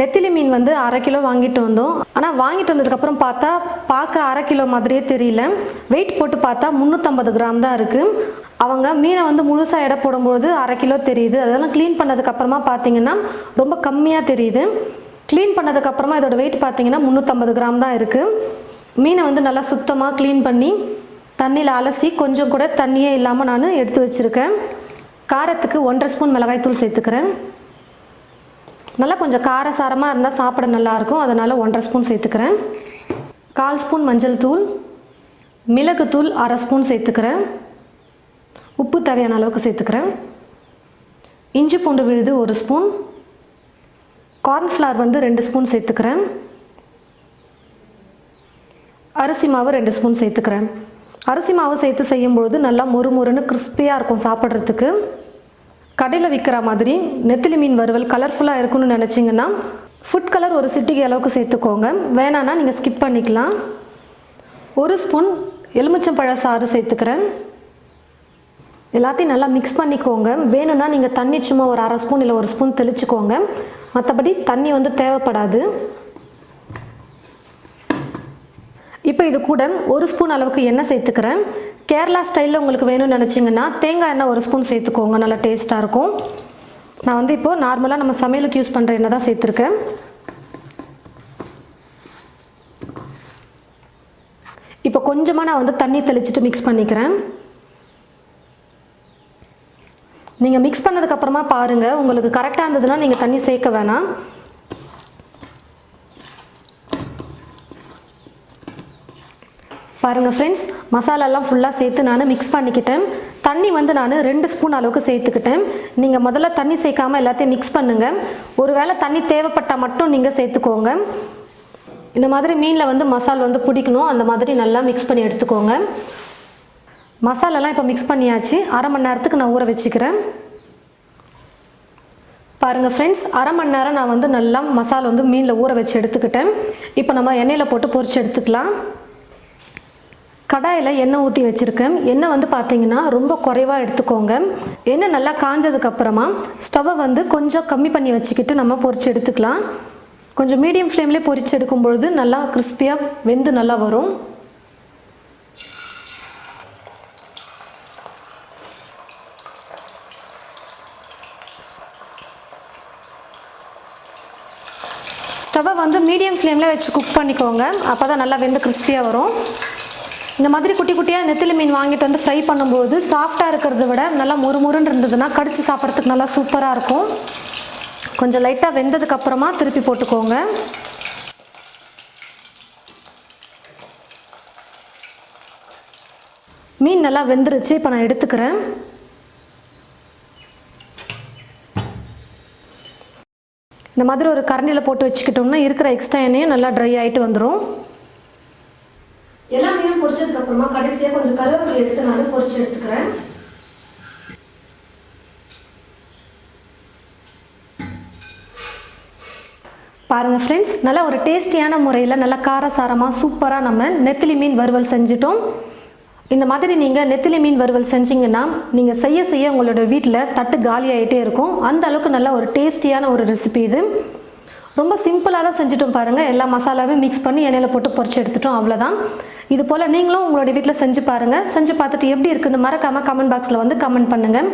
நெத்திலி மீன் வந்து அரை கிலோ வாங்கிட்டு வந்தோம். ஆனால் வாங்கிட்டு வந்ததுக்கப்புறம் பார்த்தா பார்க்க அரை கிலோ மாதிரியே தெரியல. வெயிட் போட்டு பார்த்தா முந்நூற்றம்பது கிராம் தான் இருக்குது அவங்க மீனை வந்து முழுசாக எடை போடும்போது அரை கிலோ தெரியுது. அதெல்லாம் க்ளீன் பண்ணதுக்கப்புறமா பார்த்தீங்கன்னா ரொம்ப கம்மியாக தெரியுது. க்ளீன் பண்ணதுக்கப்புறமா இதோட வெயிட் பார்த்தீங்கன்னா முந்நூற்றம்பது கிராம் தான் இருக்குது மீனை வந்து நல்லா சுத்தமாக க்ளீன் பண்ணி தண்ணியில் அலசி கொஞ்சம் கூட தண்ணியே இல்லாமல் நான் எடுத்து வச்சுருக்கேன். காரத்துக்கு ஒன்றரை ஸ்பூன் மிளகாய் தூள் சேர்த்துக்கிறேன். நல்லா கொஞ்சம் காரசாரமாக இருந்தால் சாப்பிட நல்லாயிருக்கும். அதனால் ஒன்றரை ஸ்பூன் சேர்த்துக்கிறேன். கால் ஸ்பூன் மஞ்சள் தூள் மிளகுத்தூள் அரை ஸ்பூன் சேர்த்துக்கிறேன். உப்பு தேவையான அளவுக்கு சேர்த்துக்கிறேன். இஞ்சி பூண்டு விழுது ஒரு ஸ்பூன். கார்ன்ஃப்ளவர் வந்து ரெண்டு ஸ்பூன் சேர்த்துக்கிறேன். அரிசி மாவு ரெண்டு ஸ்பூன் சேர்த்துக்கிறேன். அரிசி மாவு சேர்த்து செய்யும்பொழுது நல்லா மொறு மொறுன்னு கிறிஸ்பியாக இருக்கும் சாப்பிட்றதுக்கு. கடையில் விற்கிற மாதிரி நெத்திலி மீன் வறுவல் கலர்ஃபுல்லாக இருக்குன்னு நினச்சிங்கன்னா ஃபுட் கலர் ஒரு சிட்டிக்கு அளவுக்கு சேர்த்துக்கோங்க. வேணான்னா நீங்கள் ஸ்கிப் பண்ணிக்கலாம். ஒரு ஸ்பூன் எலுமிச்சம்பழ சாறு சேர்த்துக்கிறேன். எல்லாத்தையும் நல்லா மிக்ஸ் பண்ணிக்கோங்க. வேணும்னா நீங்கள் தண்ணி சும்மா ஒரு அரை ஸ்பூன் இல்லை ஒரு ஸ்பூன் தெளிச்சுக்கோங்க. மற்றபடி தண்ணி வந்து தேவைப்படாது. இப்போ இது கூட ஒரு ஸ்பூன் அளவுக்கு எண்ணெய் சேர்த்துக்கிறேன். கேரளா ஸ்டைலில் உங்களுக்கு வேணும்னு நினச்சிங்கன்னா தேங்காய் எண்ணெய் ஒரு ஸ்பூன் சேர்த்துக்கோங்க நல்லா டேஸ்ட்டாக இருக்கும். நான் வந்து இப்போது நார்மலாக நம்ம சமையலுக்கு யூஸ் பண்ணுற எண்ணெய் தான் சேர்த்துருக்கேன். இப்போ கொஞ்சமாக நான் வந்து தண்ணி தெளிச்சிட்டு மிக்ஸ் பண்ணிக்கிறேன். நீங்கள் மிக்ஸ் பண்ணதுக்கப்புறமா பாருங்கள் உங்களுக்கு கரெக்டாக இருந்ததுன்னா நீங்கள் தண்ணி சேர்க்க வேணாம். பாருங்கள் ஃப்ரெண்ட்ஸ் மசாலாலாம் ஃபுல்லாக சேர்த்து நான் மிக்ஸ் பண்ணிக்கிட்டேன். தண்ணி வந்து நான் ரெண்டு ஸ்பூன் அளவுக்கு சேர்த்துக்கிட்டேன். நீங்கள் முதல்ல தண்ணி சேர்க்காமல் எல்லாத்தையும் மிக்ஸ் பண்ணுங்கள் ஒருவேளை தண்ணி தேவைப்பட்டால் மட்டும் நீங்கள் சேர்த்துக்கோங்க. இந்த மாதிரி மீனில் வந்து மசால் வந்து பிடிக்கணும். அந்த மாதிரி நல்லா மிக்ஸ் பண்ணி எடுத்துக்கோங்க. மசாலாலாம் இப்போ மிக்ஸ் பண்ணியாச்சு. அரை மணி நேரத்துக்கு நான் ஊற வச்சுக்கிறேன். பாருங்கள் ஃப்ரெண்ட்ஸ் அரை மணி நேரம் நான் வந்து நல்லா மசாலா வந்து மீனில் ஊற வச்சு எடுத்துக்கிட்டேன். இப்போ நம்ம எண்ணெயில் போட்டு பொரிச்சு எடுத்துக்கலாம். கடாயில் எண்ணெய் ஊற்றி வச்சுருக்கேன். எண்ணெய் வந்து பார்த்தீங்கன்னா ரொம்ப குறைவாக எடுத்துக்கோங்க. எண்ணெய் நல்லா காஞ்சதுக்கப்புறமா ஸ்டவ்வை வந்து கொஞ்சம் கம்மி பண்ணி வச்சுக்கிட்டு நம்ம பொரிச்சு எடுத்துக்கலாம். கொஞ்சம் மீடியம் ஃப்ளேம்லேயே பொறிச்சு எடுக்கும் பொழுது நல்லா கிறிஸ்பியாக வெந்து நல்லா வரும். ஸ்டவ்வை வந்து மீடியம் ஃப்ளேமில் வச்சு குக் பண்ணிக்கோங்க. அப்போ தான் நல்லா வெந்து கிறிஸ்பியாக வரும். இந்த மாதிரி குட்டி குட்டியாக நெத்திலி மீன் வாங்கிட்டு வந்து ஃப்ரை பண்ணும்போது சாஃப்டாக இருக்கிறத விட நல்லா முறுமுறுன்னு இருந்ததுன்னா கடிச்சு சாப்பிட்றதுக்கு நல்லா சூப்பராக இருக்கும். கொஞ்சம் லைட்டாக வெந்ததுக்கு அப்புறமா திருப்பி போட்டுக்கோங்க. மீன் நல்லா வெந்துருச்சு இப்போ நான் எடுத்துக்கிறேன். இந்த மாதிரி ஒரு கரண்டியில் போட்டு வச்சுக்கிட்டோம்னா இருக்கிற எக்ஸ்ட்ரா எண்ணெயும் நல்லா ட்ரை ஆகிட்டு வந்துடும் எல்லா மீனும் பொரிச்சதுக்கு அப்புறமா கடைசியாக கொஞ்சம் கருவேப்பிலை எடுத்து நான் பொரிச்சு எடுத்துக்கிறேன். பாருங்கள் ஃப்ரெண்ட்ஸ் நல்லா ஒரு டேஸ்டியான முறையில் நல்லா காரசாரமாக சூப்பராக நம்ம நெத்திலி மீன் வறுவல் செஞ்சிட்டோம். இந்த மாதிரி நீங்கள் நெத்திலி மீன் வறுவல் செஞ்சீங்கன்னா நீங்கள் செய்ய செய்ய உங்களோட வீட்டில் தட்டு காலி ஆகிட்டே இருக்கும். அந்த அளவுக்கு நல்ல ஒரு டேஸ்டியான ஒரு ரெசிபி இது. ரொம்ப சிம்பிளாக தான் செஞ்சுட்டோம் பாருங்கள் எல்லா மசாலாவையும் மிக்ஸ் பண்ணி எண்ணெயில் போட்டு பொரிச்சு எடுத்துட்டோம் அவ்வளோதான் இது போல் நீங்களும் உங்களுடைய வீட்டில் செஞ்சு பாருங்கள் செஞ்சு பார்த்துட்டு எப்படி இருக்குன்னு மறக்காமல் கமெண்ட் பாக்ஸில் வந்து கமெண்ட் பண்ணுங்கள்